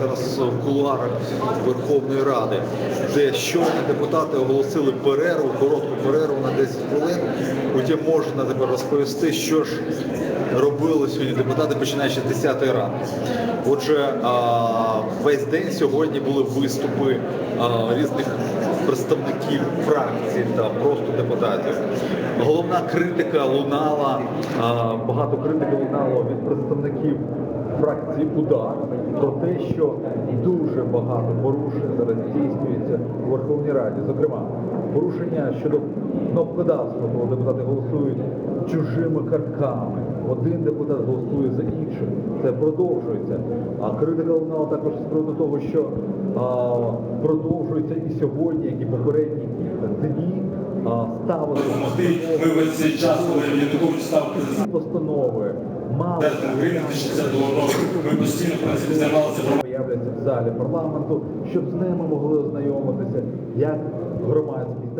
зараз в кулуарах Верховної Ради, де щойно депутати оголосили перерву, коротку перерву на 10 хвилин. Потім можна тепер розповісти, що ж робили сьогодні депутати, починаючи з 10 ранку. Отже, весь день сьогодні були виступи різних представників фракцій та просто депутатів. Головна критика лунала, багато критики лунало від представників фракції УДАР про те, що дуже багато порушень зараз здійснюється у Верховній Раді. Зокрема, порушення щодо кнопкодавства, коли депутати голосують чужими картками. Один депутат голосує за іншим. Це продовжується. А критика лунала також з приводу того, що а, продовжується і сьогодні, як і попередні дні, ставити Ми весь цей час, коли Янукович став президентом постанови. Року, ми постійно працювалися. займалися появляться в залі парламенту, щоб з ними могли ознайомитися як громадськість,